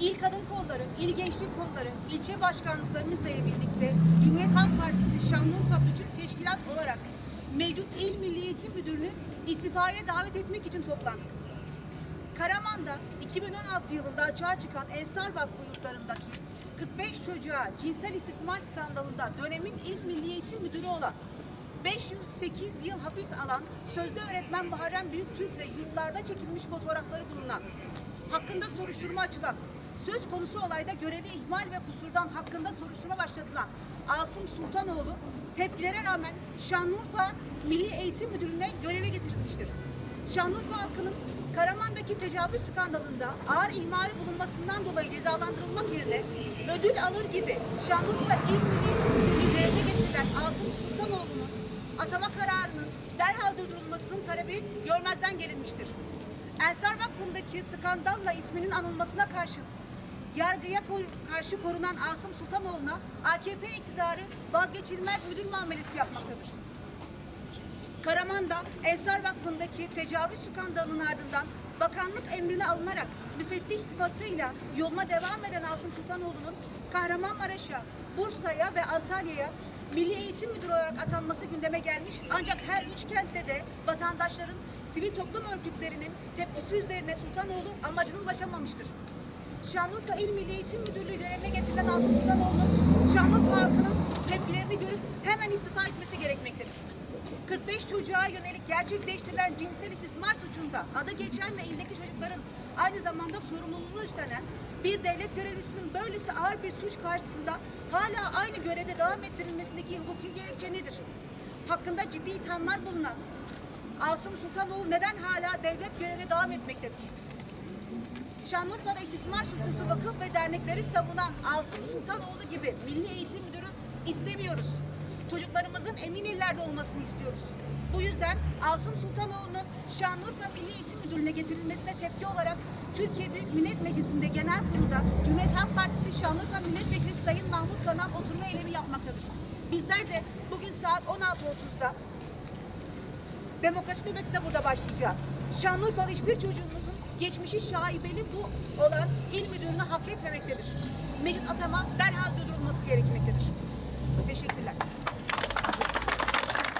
İl Kadın Kolları, İl Gençlik Kolları, ilçe başkanlıklarımızla birlikte Cumhuriyet Halk Partisi Şanlıurfa Bütün Teşkilat olarak mevcut İl Milli Eğitim Müdürünü istifaya davet etmek için toplandık. Karaman'da 2016 yılında açığa çıkan Ensar Vakfı yurtlarındaki 45 çocuğa cinsel istismar skandalında dönemin ilk milli eğitim müdürü olan 508 yıl hapis alan sözde öğretmen Muharrem Büyüktürk'le yurtlarda çekilmiş fotoğrafları bulunan, hakkında soruşturma açılan, söz konusu olayda görevi ihmal ve kusurdan hakkında soruşturma başlatılan Asım Sultanoğlu tepkilere rağmen Şanlıurfa Milli Eğitim Müdürlüğü'ne göreve getirilmiştir. Şanlıurfa halkının Karaman'daki tecavüz skandalında ağır ihmal bulunmasından dolayı cezalandırılmak yerine ödül alır gibi Şanlıurfa İl Milli Eğitim Müdürlüğü görevine getirilen Asım Sultanoğlu'nun atama kararının derhal durdurulmasının talebi görmezden gelinmiştir. Ensar Vakfı'ndaki skandalla isminin anılmasına karşın yargıya karşı korunan Asım Sultanoğlu'na AKP iktidarı vazgeçilmez müdür muamelesi yapmaktadır. Karaman'da Ensar Vakfı'ndaki tecavüz skandalının ardından bakanlık emrine alınarak müfettiş sıfatıyla yoluna devam eden Asım Sultanoğlu'nun Kahramanmaraş'a, Bursa'ya ve Antalya'ya Milli Eğitim Müdürü olarak atanması gündeme gelmiş ancak her üç kentte de vatandaşların sivil toplum örgütlerinin tepkisi üzerine Sultanoğlu amacına ulaşamamıştır. Şanlıurfa İl Milli Eğitim Müdürlüğü görevine getirilen Asım Sultanoğlu'nun Şanlıurfa halkının tepkilerini görüp hemen istifa etmesi gerekmektedir. 45 çocuğa yönelik gerçekleştirilen cinsel istismar suçunda adı geçen ve ildeki çocukların aynı zamanda sorumluluğunu üstlenen bir devlet görevlisinin böylesi ağır bir suç karşısında hala aynı görevde devam ettirilmesindeki hukuki gerekçe nedir? Hakkında ciddi ithamlar bulunan Asım Sultanoğlu neden hala devlet görevine devam etmektedir? Şanlıurfa'da istismar suçlusu vakıf ve dernekleri savunan Asım Sultanoğlu gibi Milli Eğitim Müdürü istemiyoruz. Çocuklarımızın emin ellerde olmasını istiyoruz. Bu yüzden Asım Sultanoğlu'nun Şanlıurfa Milli Eğitim Müdürlüğü'ne getirilmesine tepki olarak Türkiye Büyük Millet Meclisi'nde genel kurulda Cumhuriyet Halk Partisi Şanlıurfa Milletvekili Sayın Mahmut Tanal oturma eylemi yapmaktadır. Bizler de bugün saat 16.30'da Demokrasi nöbetine burada başlayacağız. Şanlıurfalı hiçbir çocuğumuzun geçmişi şaibeli bu olan il müdürünü hak etmemektedir. Mevcut atama derhal. Teşekkürler.